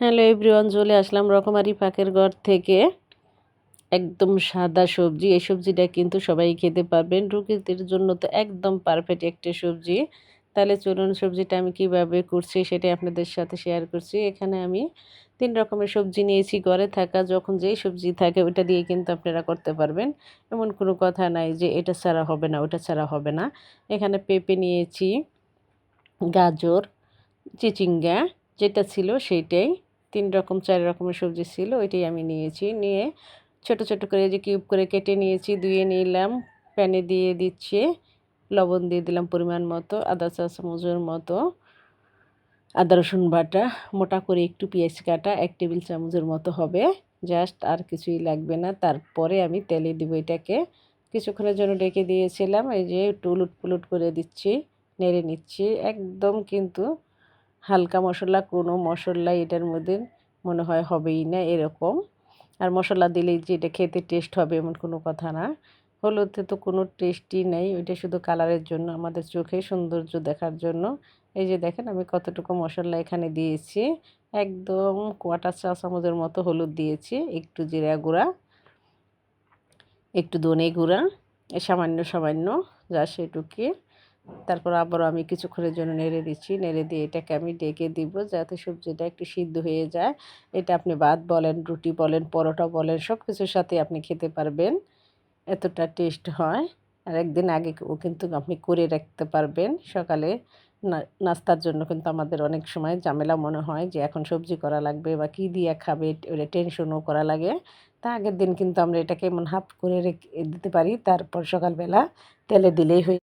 Hello everyone চলে আসলাম রকমারি পাকের ঘর থেকে। একদম সাদা সবজি। এই সবজিটা কিন্তু সবাই খেতে পারবেন। রুগীদের জন্য তো একদম পারফেক্ট একটা সবজি। তাহলে চলুন সবজিটা আমি কীভাবে করছি সেটাই আপনাদের সাথে শেয়ার করছি। এখানে আমি তিন রকমের সবজি নিয়েছি ঘরে থাকা। যখন যেই সবজি থাকে, ওইটা দিয়ে কিন্তু আপনারা করতে পারবেন। এমন কোনো কথা নাই যে এটা ছাড়া হবে না, ওটা ছাড়া হবে না। এখানে পেঁপে নিয়েছি, গাজর, চিচিঙ্গা, যেটা ছিল সেইটাই। তিন রকম, চার রকমের সবজি ছিল, ওইটাই আমি নিয়েছি। নিয়ে ছোট ছোট করে যে কিউব করে কেটে নিয়েছি, ধুয়ে নিলাম, প্যানে দিয়ে দিচ্ছি, লবণ দিয়ে দিলাম পরিমাণ মতো, আদা চা চামচের মতো, আদা, রসুন বাটা, মোটা করে একটু পেঁয়াজ কাটা, এক টেবিল চামচের মতো হবে, জাস্ট আর কিছুই লাগবে না। তারপরে আমি তেলে দিব এটাকে। কিছুক্ষণের জন্য ডেকে দিয়েছিলাম, এই যে টুলুট পুলুট করে দিচ্ছি, নেড়ে নিচ্ছি, একদম কিন্তু হালকা মশলা, কোনো মশলা এটার মধ্যে মনে হয় হবেই না এরকম। আর মশলা দিলেই যে এটা খেতে টেস্ট হবে এমন কোনো কথা না। হলুদে তো কোনো টেস্টই নেই, ওইটা শুধু কালারের জন্য, আমাদের চোখে সৌন্দর্য দেখার জন্য। এই যে দেখেন, আমি কতটুকু মশলা এখানে দিয়েছি। একদম কোয়াটার চা চামচের মতো হলুদ দিয়েছি, একটু জিরা গুঁড়া, একটু ধনে গুঁড়া, সামান্য সামান্য, যা সেটুকি। তারপর আবারও আমি কিছুক্ষণের জন্য নেড়ে দিচ্ছি। নেড়ে দিয়ে এটাকে আমি ডেকে দিব যাতে সবজিটা একটু সিদ্ধ হয়ে যায়। এটা আপনি ভাত বলেন, রুটি বলেন, পরোটা বলেন সব কিছুর সাথে আপনি খেতে পারবেন। এতটা টেস্ট হয়। আর একদিন আগে ও কিন্তু আপনি করে রাখতে পারবেন। সকালে নাস্তার জন্য কিন্তু আমাদের অনেক সময় ঝামেলা মনে হয় যে এখন সবজি করা লাগবে বা কী দিয়ে খাবে ওটা টেনশনও করা লাগে। তা আগের দিন কিন্তু আমরা এটাকে এমন হাফ করে রেখে দিতে পারি। তারপর সকালবেলা তেলে দিলেই হয়ে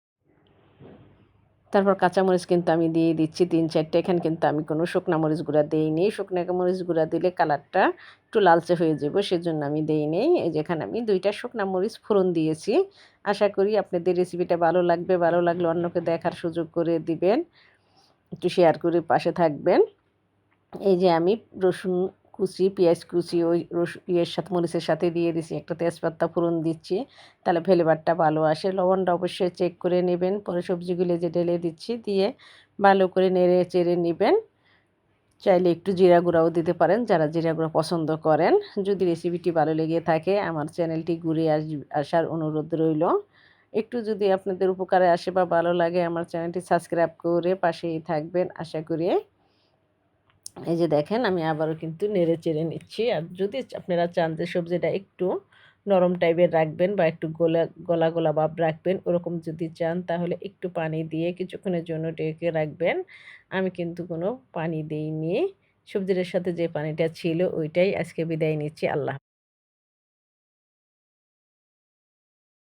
তারপর কাঁচামরিচ কিন্তু আমি দিয়ে দিচ্ছি তিন চারটে। এখানে কিন্তু আমি কোনো শুকনা মরিচ গুঁড়া দিইনি। শুকনো মরিচ গুঁড়া দিলে কালারটা একটু লালচে হয়ে যাব, সেজন্য আমি দিইনি। এই যেখানে আমি দুইটা শুকনা মরিচ ফোড়ন দিয়েছি। আশা করি আপনাদের রেসিপিটা ভালো লাগবে। ভালো লাগলে অন্যকে দেখার সুযোগ করে দিবেন। একটু শেয়ার করে পাশে থাকবেন। এই যে আমি রসুন কুচি, পেঁয়াজ কুচি, ওই ইয়ের সাথে, মরিচের সাথে দিয়ে দিচ্ছি একটা তেজপাতা ফোড়ন দিচ্ছি। তাহলে ফ্লেভারটা ভালো আসে। লবণটা অবশ্যই চেক করে নেবেন। পরে সবজিগুলো যে ঢেলে দিচ্ছি, দিয়ে ভালো করে নেড়ে চেড়ে নেবেন। চাইলে একটু জিরা গুঁড়াও দিতে পারেন, যারা জিরা গুঁড়া পছন্দ করেন। যদি রেসিপিটি ভালো লেগে থাকে, আমার চ্যানেলটি ঘুরে আস, আসার অনুরোধ রইল। একটু যদি আপনাদের উপকারে আসে বা ভালো লাগে, আমার চ্যানেলটি সাবস্ক্রাইব করে পাশেই থাকবেন, আশা করি। এই যে দেখেন, আমি আবারও কিন্তু নেড়ে চেড়ে নিচ্ছি। আর যদি আপনারা চান যে সবজিটা একটু নরম টাইপের রাখবেন বা একটু গোলা, গলা গলা ভাব রাখবেন, ওরকম যদি চান তাহলে একটু পানি দিয়ে কিছুক্ষণের জন্য ডেকে রাখবেন। আমি কিন্তু কোনো পানি দিইনি। সবজিটার সাথে যে পানিটা ছিল ওইটাই আজকে বিদায় নিচ্ছি। আল্লাহ